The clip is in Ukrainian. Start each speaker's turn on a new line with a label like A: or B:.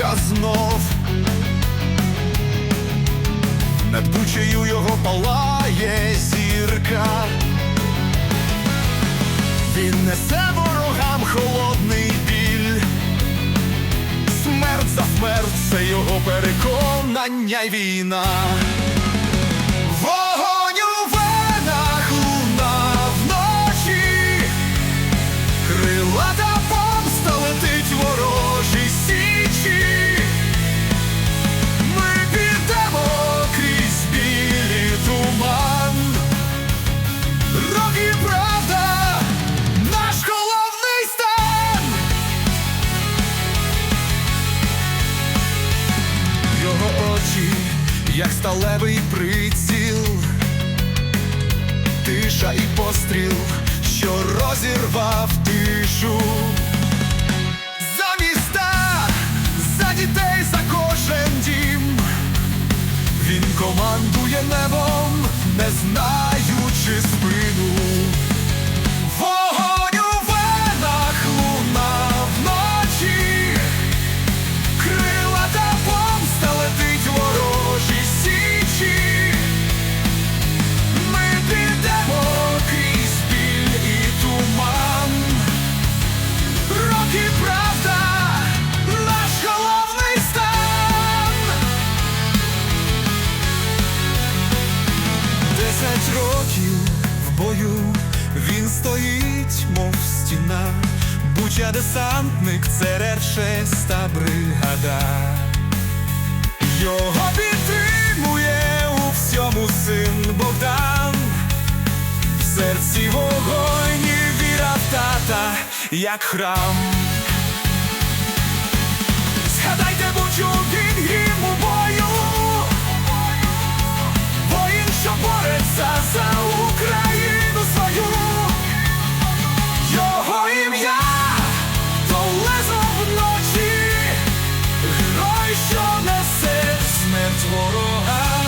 A: битка знов. Над бучею його палає зірка. Він несе ворогам холодний біль. Смерть за смерть це його переконання й війна. Як сталевий приціл, тиша і постріл, що розірвав тишу. За міста, за дітей, за кожен дім. Він командує небом, не знаючи спину. Років в бою він стоїть, мов стіна. Буча десантник, це шеста бригада. Його підтримує у всьому син Богдан. В серці вогонь і віра в тата, як храм. Згадайте бучу що несе смерть ворога.